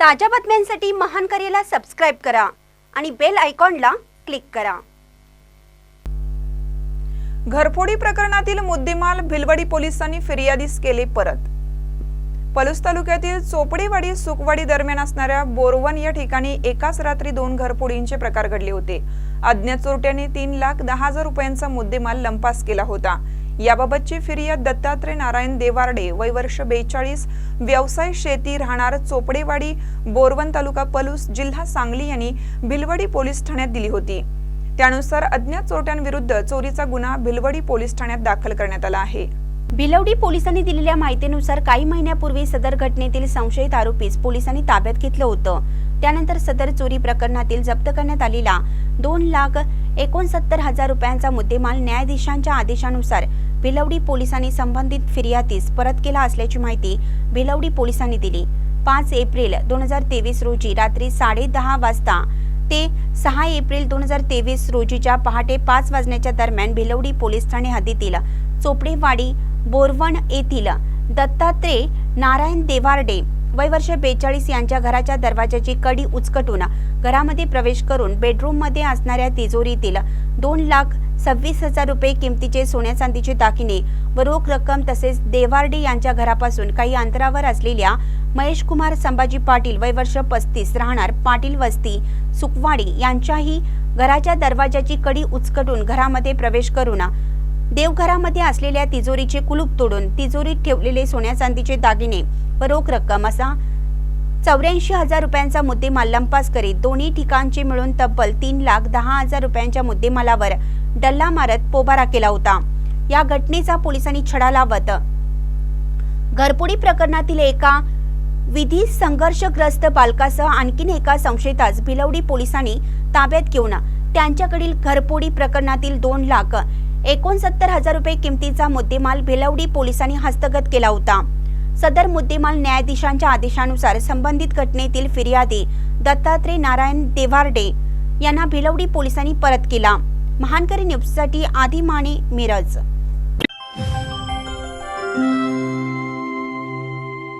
ताज्या बातम्यांसाठी महान करेला सबस्क्राईब करा आणि बेल आयकॉनला क्लिक करा. घरफोडी प्रकरणातील मुद्देमाल भिलवडी पोलिसांनी फिर्यादीस केले परत. पलूस तालुक्यातील चोपडेवाडी सुकवाडी दरम्यान असणाऱ्या बोरवन या ठिकाणी एकाच रात्री दोन घरफोडींचे प्रकार घडले होते. अज्ञात चोरट्याने तीन लाख दहा हजार रुपयांचा मुद्देमाल लंपास केला होता. याबाबतची फिर्याद दत्तात्रय नारायण देवारडे वय वर्ष बेचाळीस व्यवसाय शेती राहणार चोपडेवाडी बोरवन तालुका पलूस जिल्हा सांगली यांनी भिलवडी पोलीस ठाण्यात दिली होती. त्यानुसार अज्ञात चोरट्यांविरुद्ध चोरीचा गुन्हा भिलवडी पोलीस ठाण्यात दाखल करण्यात आला आहे. भिलवडी पोलिसांनी दिलेल्या माहितीनुसार काही महिन्यापूर्वी सदर घटनेतील संशयित आरोपीस पोलिसांनी ताब्यात घेतलं होतं. त्यानंतर सदर चोरी प्रकरणातील जप्त करण्यात आलेला दोन लाख एकोणसत्तर हजार रुपयांचा मुद्देमाल न्यायाधीशांच्या आदेशानुसार भिलवडी पोलिसांनी संबंधित फिर्यादीस परत केला असल्याची माहिती भिलवडी पोलिसांनी दिली. पाच एप्रिल दोन हजार तेवीस रोजी रात्री साडे दहा वाजता ते सहा एप्रिल दोन हजार तेवीस रोजीच्या पहाटे पाच वाजण्याच्या दरम्यान भिलवडी पोलीस ठाणे हद्दीतील चोपडेवाडी बोरवण येथील दत्तात्रेय नारायण देवारडे वय वर्ष बेचाळीस यांच्या घराच्या दरवाजाची कडी उचकटून घरामध्ये प्रवेश करून बेडरूममध्ये असणाऱ्या तिजोरीतील दोन लाख सव्वीस हजार रुपये किमतीचे सोन्या चांदीचे दागिने व रोख रक्कम तसेच देवारडे यांच्या घरापासून काही अंतरावर असलेल्या महेश कुमार संभाजी पाटील वय वर्ष पस्तीस राहणार पाटील वस्ती सुकवाडी यांच्याही घराच्या दरवाजाची कडी उचकटून घरामध्ये प्रवेश करून देवघरामध्ये असलेल्या तिजोरीचे कुलूप तोडून तिजोरीत ठेवलेले सोन्या चांदीचे दागिने व रोख रक्कम असा चौऱ्याऐंशी हजार रुपयांचा मुद्देमाल लंपास करीत दोन्ही ठिकाणचे मिळून तब्बल तीन लाख दहा हजार रुपयांच्या मुद्देमालावर डल्ला मारत पोबारा केला होता. या घटनेचा पोलिसांनी छडा लावत घरपुडी प्रकरणातील एका विधी संघर्षग्रस्त बालकासह आणखीन एका संशयितास भिलवडी पोलिसांनी ताब्यात घेऊन त्यांच्याकडील घरपोडी प्रकरणातील दोन लाख एकोणसत्तर हजार रुपये किमतीचा मुद्देमाल भिलवडी पोलिसांनी हस्तगत केला होता. सदर मुद्देमाल न्यायाधीशांच्या आदेशानुसार संबंधित घटनेतील फिर्यादी दत्तात्रय नारायण देवारडे यांना भिलवडी पोलिसांनी परत केला. महानकरी न्यूजसाठी आदी माने मिरज